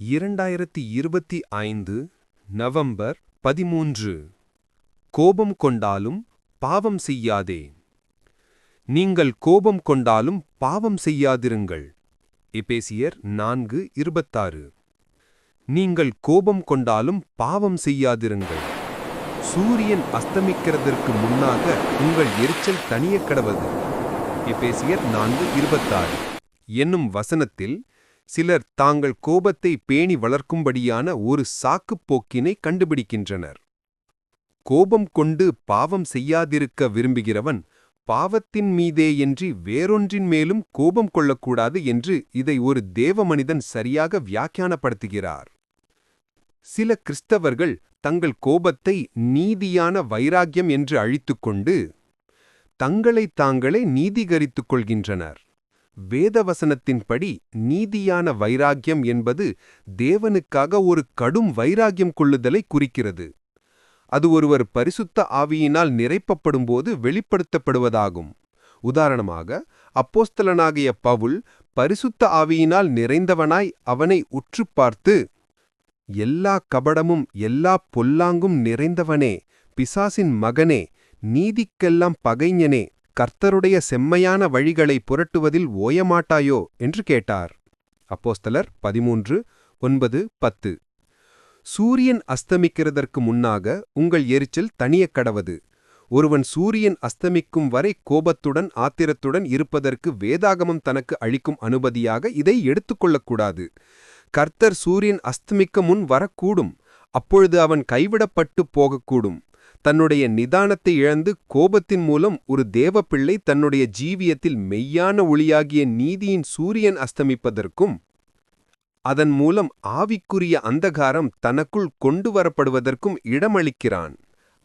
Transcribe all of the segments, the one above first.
இரண்டாயிரத்தி இருபத்தி ஐந்து நவம்பர் பதிமூன்று. கோபம் கொண்டாலும் பாவம் செய்யாதே. நீங்கள் கோபம் கொண்டாலும் பாவம் செய்யாதிருங்கள். எபேசியர் நான்கு இருபத்தாறு. நீங்கள் கோபம் கொண்டாலும் பாவம் செய்யாதிருங்கள். சூரியன் அஸ்தமிக்கிறதற்கு முன்னாக உங்கள் எரிச்சல் தனிய கடவது. எபேசியர் நான்கு இருபத்தாறு. என்னும் வசனத்தில் சிலர் தாங்கள் கோபத்தை பேணி வளர்க்கும்படியான ஒரு சாக்குப்போக்கினை கண்டுபிடிக்கின்றனர். கோபம் கொண்டு பாவம் செய்யாதிருக்க விரும்புகிறவன் பாவத்தின் மீதேயன்றி வேறொன்றின் மேலும் கோபம் கொள்ளக்கூடாது என்று இதை ஒரு தேவ மனிதன் சரியாக வியாக்கியானப்படுத்துகிறார். சில கிறிஸ்தவர்கள் தங்கள் கோபத்தை நீதியான வைராக்கியம் என்று அழித்துக்கொண்டு தங்களைத் தாங்களே நீதிகரித்துக் கொள்கின்றனர். வேதவசனத்தின்படி நீதியான வைராக்கியம் என்பது தேவனுக்காக ஒரு கடும் வைராக்கியம் கொள்ளுதலை குறிக்கிறது. அது ஒருவர் பரிசுத்த ஆவியினால் நிறைப்பப்படும்போது வெளிப்படுத்தப்படுவதாகும். உதாரணமாக அப்போஸ்தலனாகிய பவுல் பரிசுத்த ஆவியினால் நிறைந்தவனாய் அவனை உற்றுப் பார்த்து எல்லா கபடமும் எல்லா பொல்லாங்கும் நிறைந்தவனே பிசாசின் மகனே நீதிக்கெல்லாம் பகைஞனே கர்த்தருடைய செம்மையான வழிகளை புரட்டுவதில் ஓயமாட்டாயோ? என்று கேட்டார். அப்போஸ்தலர் பதிமூன்று ஒன்பது பத்து. சூரியன் அஸ்தமிக்கிறதற்கு முன்னாக உங்கள் எரிச்சல் தனியக் கடவது. ஒருவன் சூரியன் அஸ்தமிக்கும் வரை கோபத்துடன் ஆத்திரத்துடன் இருப்பதற்கு வேதாகமம் தனக்கு அளிக்கும் அனுமதியாக இதை எடுத்துக்கொள்ளக்கூடாது கர்த்தர் சூரியன் அஸ்தமிக்க முன் வரக்கூடும். அப்பொழுது அவன் கைவிடப்பட்டு போகக்கூடும். தன்னுடைய நிதானத்தை இழந்து கோபத்தின் மூலம் ஒரு தேவப்பிள்ளை தன்னுடைய ஜீவியத்தில் மெய்யான ஒளியாகிய நீதியின் சூரியன் அஸ்தமிப்பதற்கும் அதன் மூலம் ஆவிக்குரிய அந்தகாரம் தனக்குள் கொண்டு வரப்படுவதற்கும் இடமளிக்கிறான்.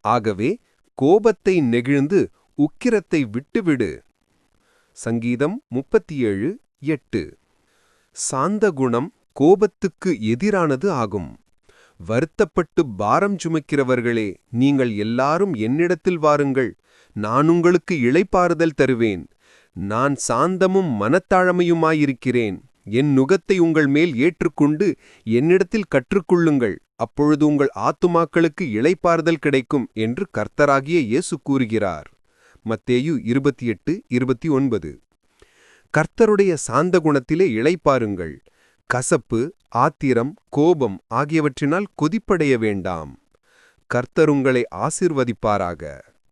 ஆகவே கோபத்தை நெகிழ்ந்து உக்கிரத்தை விட்டுவிடு. சங்கீதம் முப்பத்தி ஏழு எட்டு. சாந்த குணம் கோபத்துக்கு எதிரானது ஆகும். வருத்தப்பட்டு பாரம் சுமக்கிறவர்களே நீங்கள் எல்லாரும் என்னிடத்தில் வாருங்கள். நான் உங்களுக்கு இளைப்பாறுதல் தருவேன். நான் சாந்தமும் மனத்தாழமையுமாயிருக்கிறேன். என் நுகத்தை உங்கள் மேல் ஏற்றுக்கொண்டு என்னிடத்தில் கற்றுக்கொள்ளுங்கள். அப்பொழுது உங்கள் ஆத்துமாக்களுக்கு இளைப்பாறுதல் கிடைக்கும் என்று கர்த்தராகிய இயேசு கூறுகிறார். மத்தேயு இருபத்தி எட்டு இருபத்தி ஒன்பது. கர்த்தருடைய சாந்த குணத்திலே இளைப்பாருங்கள். கசப்பு ஆத்திரம் கோபம் ஆகியவற்றினால் கொதிப்படைய வேண்டாம். கர்த்தருங்களை ஆசிர்வதிப்பாராக.